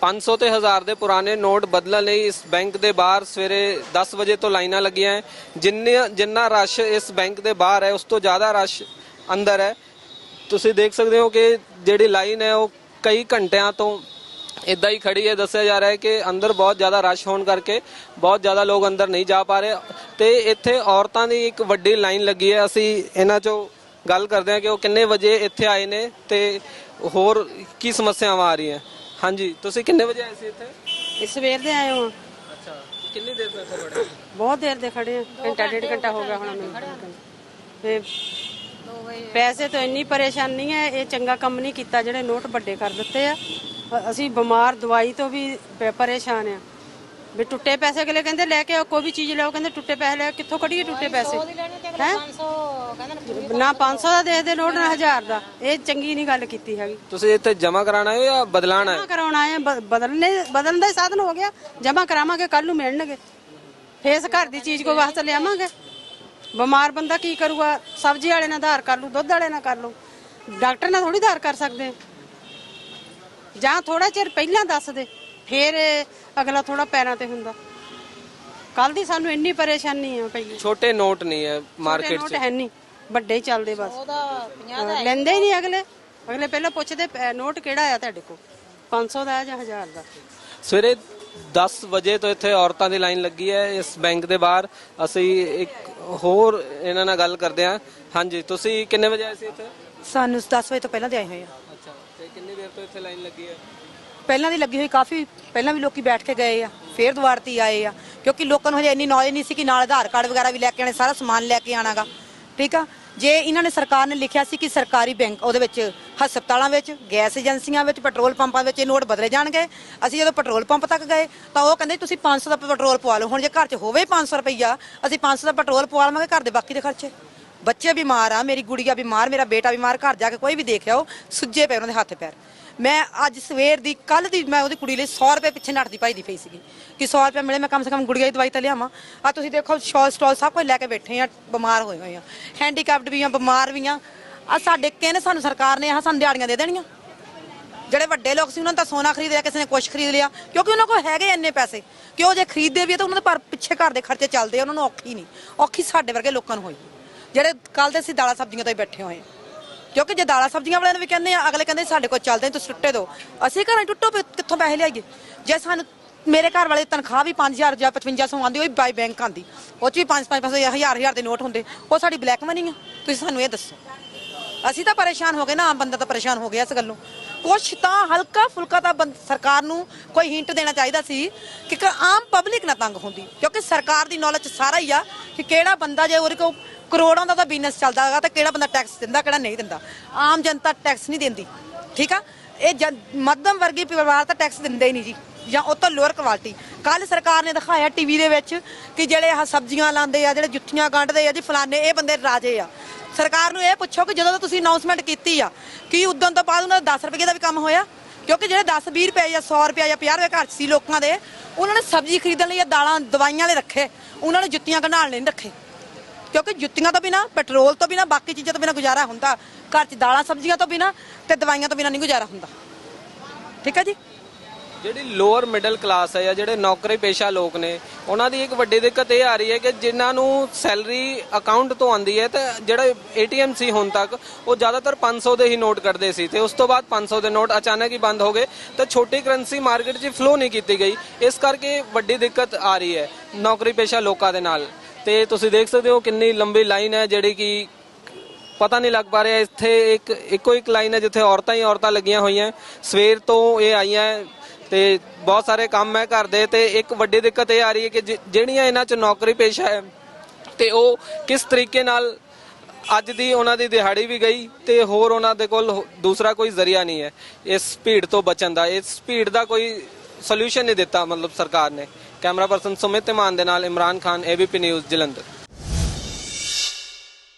500 ਤੇ 1000 ਦੇ ਪੁਰਾਣੇ ਨੋਟ ਬਦਲਣ ਲਈ ਇਸ ਬੈਂਕ ਦੇ ਬਾਹਰ ਸਵੇਰੇ 10 ਵਜੇ ਤੋਂ ਲਾਈਨਾਂ ਲੱਗੀਆਂ ਹੈ। ਜਿੰਨੇ ਜਿੰਨਾ ਰਸ਼ ਇਸ ਬੈਂਕ ਦੇ ਬਾਹਰ ਹੈ, ਉਸ ਤੋਂ ਜ਼ਿਆਦਾ ਰਸ਼ ਅੰਦਰ ਹੈ। ਤੁਸੀਂ ਦੇਖ ਸਕਦੇ ਹੋ ਕਿ ਜਿਹੜੀ ਲਾਈਨ ਹੈ, ਉਹ ਕਈ ਘੰਟਿਆਂ ਤੋਂ ਇਦਾਂ ਹੀ ਖੜੀ ਹੈ। ਦੱਸਿਆ ਜਾ ਰਿਹਾ ਹੈ ਕਿ ਅੰਦਰ ਬਹੁਤ ਜ਼ਿਆਦਾ ਰਸ਼ ਹੋਣ ਕਰਕੇ ਬਹੁਤ ਜ਼ਿਆਦਾ ਲੋਕ ਅੰਦਰ ਨਹੀਂ ਜਾ ਪਾ ਰਹੇ। ਤੇ ਇੱਥੇ ਔਰਤਾਂ ਦੀ ਇੱਕ ਵੱਡੀ ਲਾਈਨ ਲੱਗੀ ਹੈ। ਅਸੀਂ ਇਹਨਾਂ ਚੋਂ ਗੱਲ ਕਰਦੇ ਹਾਂ ਕਿ ਉਹ ਕਿੰਨੇ ਵਜੇ ਇੱਥੇ ਆਏ ਨੇ ਤੇ ਹੋਰ ਕੀ ਸਮੱਸਿਆਵਾਂ ਆ ਰਹੀਆਂ। ਹਾਂਜੀ ਤੁਸੀਂ ਕਿੰਨੇ ਵਜੇ ਆਏ ਸੀ ਇੱਥੇ? ਇਸ ਸਵੇਰ ਦੇ ਆਏ ਹਾਂ। ਅੱਛਾ ਕਿੰਨੀ ਦੇਰ ਤੋਂ ਇੱਥੇ ਬੜੇ ਬਹੁਤ ਦੇਰ ਦੇ ਖੜੇ ਆ ਘੰਟਾ ਡੇਢ ਘੰਟਾ ਹੋ ਗਿਆ ਹੁਣ ਮੈਨੂੰ। ਤੇ ਪੈਸੇ ਤੋਂ ਇੰਨੀ ਪਰੇਸ਼ਾਨੀ ਹੈ ਇਹ ਚੰਗਾ ਕੰਮ ਨਹੀਂ ਕੀਤਾ ਜਿਹੜੇ ਨੋਟ ਵੱਡੇ ਕਰ ਦਿੱਤੇ ਆ। ਅ- ਅਸੀਂ ਬਿਮਾਰ ਦਵਾਈ ਤੋਂ ਵੀ ਪ- ਪਰੇਸ਼ਾਨ ਆ ਵੀ ਟੁੱਟੇ ਪੈਸੇ ਅਗਲੇ ਕਹਿੰਦੇ ਲੈ ਕੇ ਆਓ ਕੋਈ ਵੀ ਚੀਜ਼ ਲਿਆਓ ਕਹਿੰਦੇ ਟੁੱਟੇ ਪੈਸੇ ਲੈ ਕਿੱਥੋਂ ਕੱਢੀਏ ਟੁੱਟੇ ਪੈਸੇ? ਹੈ? ਨਾ 500 ਦਾ ਦੇ ਦੇ ਨੋਟ ਨਾ 1000 ਦਾ। ਇਹ ਚੰਗੀ ਨਹੀਂ ਗੱਲ ਕੀਤੀ ਹੈਗੀ। ਤੁਸੀਂ ਇੱਥੇ ਜਮ੍ਹਾਂ ਕਰਾਣਾ ਹੈ ਜਾਂ ਬਦਲਾਣਾ ਹੈ? ਜਮਾ ਕਰਾਉਣਾ ਹੈ ਬ- ਬਦਲਣੇ ਬਦਲਣ ਦਾ ਹੀ ਸਾਧਨ ਹੋ ਗਿਆ। ਜਮਾ ਕਰਾਵਾਂਗੇ ਕੱਲ ਨੂੰ ਮਿਲਣਗੇ। ਫੇਸ ਘਰ ਦੀ ਚੀਜ਼ ਕੋ ਵਾਸਤੇ ਲਿਆਵਾਂਗੇ? ਬਿਮਾਰ ਬੰਦਾ ਕੀ ਕਰੂਗਾ? ਸਬਜ਼ੀ ਵਾਲੇ ਨਾਲ ਆਧਾਰ ਕਰ ਲੂ ਦੁੱਧ ਵਾਲੇ ਨਾਲ ਕਰ ਲੂ ਡਾਕਟਰ ਨਾਲ ਥੋੜੀ ਆਧਾਰ ਕਰ ਸਕਦੇ। ਜਾਂ ਥੋੜਾ ਚਿਰ ਪਹਿਲਾਂ ਦੱਸ ਦੇ। ਫੇਰ ਅਗਲਾ ਥੋੜਾ ਪੈਰਾਂ ਤੇ ਹੁੰਦਾ। ਕੱਲ ਦੀ ਸਾਨੂੰ ਇੰਨੀ ਪਰੇਸ਼ਾਨੀ ਆ ਪਈ ਛੋਟੇ ਨੋਟ ਨਹੀਂ ਹੈ ਮਾਰਕੀਟ ਨੋਟ 'ਚ। ਹੈ ਨਹੀਂ ਵੱਡੇ ਹੀ ਚੱਲਦੇ ਬਸ। ਲੈਂਦੇ ਹੀ ਨਹੀਂ ਅਗਲੇ। ਅਗਲੇ ਪਹਿਲਾਂ ਪੁੱਛਦੇ ਨੋਟ ਕਿਹੜਾ ਆ ਤੁਹਾਡੇ ਕੋਲ? 500 ਦਾ ਜਾਂ 1000 ਦਾ? ਸਵੇਰੇ 10 ਵਜੇ ਤੋਂ ਇੱਥੇ ਔਰਤਾਂ ਦੀ ਲਾਈਨ ਲੱਗੀ ਹੈ ਇਸ ਬੈਂਕ ਦੇ ਬਾਹਰ। ਅਸੀਂ ਇੱਕ ਹੋਰ ਇਹਨਾਂ ਨਾਲ ਗੱਲ ਕਰਦੇ ਹਾਂ। ਹਾਂਜੀ ਤੁਸੀਂ ਕਿੰਨੇ ਵਜੇ ਆਏ ਸੀ ਇੱਥੇ? ਸਾਨੂੰ 10 ਵਜੇ ਤੋਂ ਪਹਿਲਾਂ ਦੇ ਆਏ ਹੋਏ ਆ। ਅੱਛਾ ਤੇ ਕਿੰਨੀ ਦੇਰ ਤੋਂ ਇੱਥੇ ਲਾਈਨ ਲੱਗੀ ਹੈ? ਪਹਿਲਾਂ ਦੀ ਲੱਗੀ ਹੋਈ ਕਾਫੀ, ਪਹਿਲਾਂ ਵੀ ਲੋਕੀ ਬੈਠ ਕੇ ਗਏ ਆ, ਫੇਰ ਦੁਆਰ ਤੇ ਆਏ ਆ, ਕਿਉਂਕਿ ਲੋਕਾਂ ਨੂੰ ਹਜੇ ਇੰਨੀ ਨੌਲੇਜ ਨਹੀਂ ਸੀ ਕਿ ਨਾਲ ਆਧਾਰ ਕਾਰਡ ਵਗੈਰਾ ਵੀ ਲੈ ਕੇ ਆਣੇ ਸਾਰਾ ਸਮਾਨ ਲੈ ਕੇ ਆਣਾਗਾ ਠੀਕ ਆ? ਜੇ ਇਹਨਾਂ ਨੇ ਸਰਕਾਰ ਨੇ ਲਿਖਿਆ ਸੀ ਕਿ ਸਰਕਾਰੀ ਬੈਂਕ, ਉਹਦੇ ਵਿੱਚ ਹਸਪਤਾਲਾਂ ਵਿੱਚ, ਗੈਸ ਏਜੰਸੀਆਂ ਵਿੱਚ, ਪੈਟਰੋਲ ਪੰਪਾਂ ਵਿੱਚ ਇਹ ਨੋਟ ਬਦਲੇ ਜਾਣਗੇ। ਅਸੀਂ ਜਦੋਂ ਪੈਟਰੋਲ ਪੰਪ ਤੱਕ ਗਏ, ਤਾਂ ਉਹ ਕਹਿੰਦੇ ਤੁਸੀਂ 500 ਦਾ ਪੈਟਰੋਲ ਪਵਾ ਲਓ, ਹੁਣ ਜੇ ਘਰ 'ਚ ਹੋਵੇ 500 ਰੁਪਈਆ, ਅਸੀਂ 500 ਦਾ ਪੈਟਰੋਲ ਪਵਾ ਲਵਾਂਗੇ ਘਰ ਦੇ ਬਾਕੀ ਦੇ ਖਰਚੇ। ਬੱਚੇ ਬਿਮਾਰ ਆ, ਮੇਰੀ ਗੁੜੀਆ ਬਿਮਾਰ, ਮੇਰਾ ਬੇਟਾ ਬਿਮਾਰ, ਘਰ ਜਾ ਕੇ ਕੋਈ ਵੀ ਦੇਖ ਉਹ ਸੁੱਜੇ ਪਏ ਉਹਨਾਂ ਦੇ ਹੱਥ ਪੈਰ। ਮੈਂ ਅੱਜ ਸਵੇਰ ਦੀ ਕੱਲ ਦੀ ਮੈਂ ਉਹਦੀ ਕੁੜੀ ਲਈ 100 ਰੁਪਏ ਪਿੱਛੇ ਨੱਠਦੀ ਭਾਈ ਦੀ ਪਈ ਸੀਗੀ। ਕਿ 100 ਰੁਪਏ ਮਿਲੇ, ਮੈਂ ਕਮ ਸੇ ਕਮ ਗੁੜੀਆ ਦੀ ਦਵਾਈ ਤਾਂ ਲਿਆਵਾਂ। ਆ ਤੁਸੀਂ ਦੇਖੋ, ਸ਼ਾਲ ਸਟਾਲ ਸਭ ਕੁਝ ਲੈ ਕੇ ਬੈਠੇ ਆ, ਬਿਮਾਰ ਹੋਏ ਹੋਏ ਆ। ਹੈਂਡੀਕੈਪਡ ਵੀ ਆ, ਬਿਮਾਰ ਵੀ ਆ। ਆ ਸਾਡੇ ਕਹਿੰਦੇ ਸਾਨੂੰ ਸਰਕਾਰ ਨੇ ਆ ਸਾਨੂੰ ਦਿਹਾੜੀਆਂ ਦੇ ਦੇਣੀਆਂ? ਜਿਹੜੇ ਵੱਡੇ ਲੋਕ ਸੀ, ਉਹਨਾਂ ਨੇ ਤਾਂ ਸੋਨਾ ਖਰੀਦ ਲਿਆ, ਕਿਸੇ ਨੇ ਕੁਛ ਖਰੀਦ ਲਿਆ। ਕਿਉਂਕਿ ਉਹਨਾਂ ਕੋਲ ਹੈਗੇ ਇੰਨੇ ਪੈਸੇ। ਕਿ ਉਹ ਜੇ ਖਰੀਦਦੇ ਵੀ ਆ ਤਾਂ ਉਹਨਾਂ ਦੇ ਪਰ ਪਿੱਛੇ ਘਰ ਦੇ ਖਰਚੇ ਚੱਲਦੇ ਆ, ਉਹਨਾਂ ਨੂੰ ਔਖੀ ਨਹੀਂ। ਔਖੀ ਸਾਡੇ ਵਰਗੇ ਲੋਕਾਂ ਨੂੰ ਹੋਈ। ਜਿਹੜੇ ਕੱਲ ਦੇ ਅਸੀਂ ਦਾਲਾਂ ਸਬਜ਼ੀਆਂ ਤੋਂ ਹੀ ਬੈਠੇ ਹੋਏ ਆ। ਕਿਉਂਕਿ ਜੇ ਦਾਲਾਂ ਸਬਜ਼ੀਆਂ ਵਾਲਿਆਂ ਨੂੰ ਵੀ ਕਹਿੰਦੇ ਆ, ਅਗਲੇ ਕਹਿੰਦੇ ਸਾਡੇ ਕੋਲ ਚੱਲਦੇ ਤੁਸੀਂ ਟੁੱਟੇ ਦਿਓ ਅਸੀਂ ਘਰਾਂ ਟੁੱਟੋ ਵੀ ਕਿੱਥੋਂ ਪੈਸੇ ਲਿਆਈਏ? ਜੇ ਸਾਨੂੰ ਮੇਰੇ ਘਰ ਵਾਲੇ ਤਨਖਾਹ ਵੀ 5000 ਜਾਂ 5500 ਆਉਂਦੀ, ਉਹ ਵੀ ਬਾਈ ਬੈਂਕ ਆਂਦੀ ਉਹ 'ਚ ਵੀ 5 5 ਹਜ਼ਾਰ ਹਜ਼ਾਰ ਦੇ ਨੋਟ ਹੁੰਦੇ। ਉਹ ਸਾਡੀ ਬਲੈਕ ਮਨੀ ਆ। ਤੁਸੀਂ ਸਾਨੂੰ ਇਹ ਦੱਸੋ। ਅਸੀਂ ਤਾਂ ਪਰੇਸ਼ਾਨ ਹੋ ਗਏ ਨਾ, ਆਮ ਬੰਦਾ ਤਾਂ ਪਰੇਸ਼ਾਨ ਹੋ ਗਿਆ ਇਸ ਗੱਲੋਂ। ਕੁਛ ਤਾਂ ਹਲਕਾ ਫੁਲਕਾ ਤਾਂ ਬੰਦ- ਸਰਕਾਰ ਨੂੰ ਕੋਈ ਹਿੰਟ ਦੇਣਾ ਚਾਹੀਦਾ ਸੀ ਕਿ ਆਮ ਪਬਲਿਕ ਨਾ ਤੰਗ ਹੁੰਦੀ। ਕਿਉਂਕਿ ਸਰਕਾਰ ਦੀ ਨੌਲੇਜ ਸਾਰਾ ਹੀ ਆ ਕਿ ਕਿਹੜਾ ਬੰਦਾ ਜੇ ਉਹਦੇ ਕੋਲ ਕਰੋੜਾਂ ਦਾ ਤਾਂ ਬਿਜ਼ਨਸ ਚੱਲਦਾ ਹੈਗਾ, ਤਾਂ ਕਿਹੜਾ ਬੰਦਾ ਟੈਕਸ ਦਿੰਦਾ, ਕਿਹੜਾ ਨਹੀਂ ਦਿੰਦਾ? ਆਮ ਜਨਤਾ ਟੈਕਸ ਨਹੀਂ ਦਿੰਦੀ, ਠੀਕ ਆ? ਇਹ ਜਨ- ਮੱਧਮ ਵਰਗੀ ਪਰਿਵਾਰ ਤਾਂ ਟੈਕਸ ਦਿੰਦੇ ਹੀ ਨਹੀਂ ਜੀ, ਜਾਂ ਉਹ ਤੋਂ ਲੋਅਰ ਕੁਆਲਿਟੀ ਕੱਲ ਸਰਕਾਰ ਨੇ ਦਿਖਾਇਆ ਟੀਵੀ ਦੇ ਵਿੱਚ ਕਿ ਜਿਹੜੇ ਆਹ ਸਬਜ਼ੀਆਂ ਲਾਉਂਦੇ ਆ, ਜਿਹੜੇ ਜੁੱਤੀਆਂ ਕੱਢਦੇ ਆ ਜੀ, ਫਲਾਣੇ, ਇਹ ਬੰਦੇ ਰਾਜੇ ਆ। ਸਰਕਾਰ ਨੂੰ ਇਹ ਪੁੱਛੋ ਕਿ ਜਦੋਂ ਦਾ ਤੁਸੀਂ ਅਨਾਉਂਸਮੈਂਟ ਕੀਤੀ ਆ, ਕਿ ਉਦੋਂ ਤੋਂ ਬਾਅਦ ਉਹਨਾਂ ਦਾ 10 ਰੁਪਏ ਦਾ ਵੀ ਕੰਮ ਹੋਇਆ? ਕਿਉਂਕਿ ਜਿਹੜੇ 10 20 ਰੁਪਏ ਜਾਂ 100 ਰੁਪਏ ਜਾਂ 50 ਰੁਪਏ ਘਰ 'ਚ ਸੀ ਲੋਕਾਂ ਦੇ, ਉਹਨਾਂ ਨੇ ਸਬਜ਼ੀ ਖਰੀਦਣ ਲਈ ਜਾਂ ਦਾਲਾਂ, ਦਵਾਈਆਂ ਲਈ ਰੱਖੇ, ਉਹਨਾਂ ਨੇ ਜੁੱਤੀਆਂ ਕਢਾਉਣ ਲਈ ਨਹੀਂ ਰੱਖੇ। ਕਿਉਂਕਿ ਜੁੱਤੀਆਂ ਤੋਂ ਬਿਨਾ, ਪੈਟਰੋਲ ਤੋਂ ਬਿਨਾ, ਬਾਕੀ ਚੀਜ਼ਾਂ ਤੋਂ ਬਿਨਾ ਗੁਜ਼ਾਰਾ ਹੁੰਦਾ। ਘਰ 'ਚ ਦਾਲਾਂ, ਸਬਜ਼ੀਆਂ ਤੋਂ ਬਿਨਾ ਤੇ ਦਵਾਈਆਂ ਤੋਂ ਬਿਨਾ ਨਹੀਂ ਗੁਜ਼ਾਰਾ ਹੁੰਦਾ। ਠੀਕ ਹੈ ਜੀ? ਜਿਹੜੀ ਲੋਅਰ ਮਿਡਲ ਕਲਾਸ ਹੈ ਜਾਂ ਜਿਹੜੇ ਨੌਕਰੀ ਪੇਸ਼ਾ ਲੋਕ ਨੇ, ਉਹਨਾਂ ਦੀ ਇੱਕ ਵੱਡੀ ਦਿੱਕਤ ਇਹ ਆ ਰਹੀ ਹੈ ਕਿ ਜਿਨ੍ਹਾਂ ਨੂੰ ਸੈਲਰੀ ਅਕਾਊਂਟ ਤੋਂ ਆਉਂਦੀ ਹੈ ਤੇ ਜਿਹੜਾ ਏਟੀਐਮ ਸੀ ਹੁਣ ਤੱਕ, ਉਹ ਜ਼ਿਆਦਾਤਰ 500 ਦੇ ਹੀ ਨੋਟ ਕੱਢਦੇ ਸੀ ਤੇ ਉਸ ਤੋਂ ਬਾਅਦ 500 ਦੇ ਨੋਟ ਅਚਾਨਕ ਹੀ ਬੰਦ ਹੋ ਗਏ ਤੇ ਛੋਟੀ ਕਰੰਸੀ ਮਾਰਕੀਟ 'ਚ ਫਲੋ ਨਹੀਂ ਕੀਤੀ ਗਈ। ਇਸ ਕਰਕੇ ਵੱਡੀ ਦਿੱਕਤ ਆ ਰਹੀ ਹੈ ਨੌਕਰੀ ਪੇਸ਼ਾ ਲੋਕਾਂ ਦੇ ਨਾਲ। ਤੇ ਤੁਸੀਂ ਦੇਖ ਸਕਦੇ ਹੋ ਕਿੰਨੀ ਲੰਬੀ ਲਾਈਨ ਹੈ ਜਿਹੜੀ ਕਿ ਪਤਾ ਨਹੀਂ ਲੱਗ ਪਾ ਰਿਹਾ। ਇੱਥੇ ਇੱਕ, ਇੱਕੋ ਇੱਕ ਲਾਈਨ ਹੈ ਜਿੱਥੇ ਔਰਤਾਂ ਹੀ ਔਰਤਾਂ ਲੱਗੀਆਂ ਹੋਈਆਂ। ਸਵੇਰ ਤੋਂ ਇਹ ਆਈਆਂ ਹੈ ਤੇ ਬਹੁਤ ਸਾਰੇ ਕੰਮ ਹੈ ਘਰ ਦੇ ਤੇ ਇੱਕ ਵੱਡੀ ਦਿੱਕਤ ਇਹ ਆ ਰਹੀ ਹੈ ਕਿ ਜਿਹੜੀਆਂ ਇਹਨਾਂ 'ਚ ਨੌਕਰੀ ਪੇਸ਼ਾ ਹੈ ਤੇ ਉਹ ਕਿਸ ਤਰੀਕੇ ਨਾਲ ਅੱਜ ਦੀ ਉਹਨਾਂ ਦੀ ਦਿਹਾੜੀ ਵੀ ਗਈ ਤੇ ਹੋਰ ਉਹਨਾਂ ਦੇ ਕੋਲ ਦੂਸਰਾ ਕੋਈ ਜ਼ਰੀਆ ਨਹੀਂ ਹੈ। ਇਸ ਭੀੜ ਤੋਂ ਬਚਣ ਦਾ, ਇਸ ਭੀੜ ਦਾ ਕੋਈ ਸੋਲੂਸ਼ਨ ਨਹੀਂ ਦਿੱਤਾ ਮਤਲਬ ਸਰਕਾਰ ਨੇ। ਕੈਮਰਾ ਪਰਸਨ ਸੁਮਿਤ ਇਮਾਨ ਦੇ ਨਾਲ ਇਮਰਾਨ ਖਾਨ ਏਬੀਪੀ ਨਿਊਜ਼ ਜਲੰਧਰ।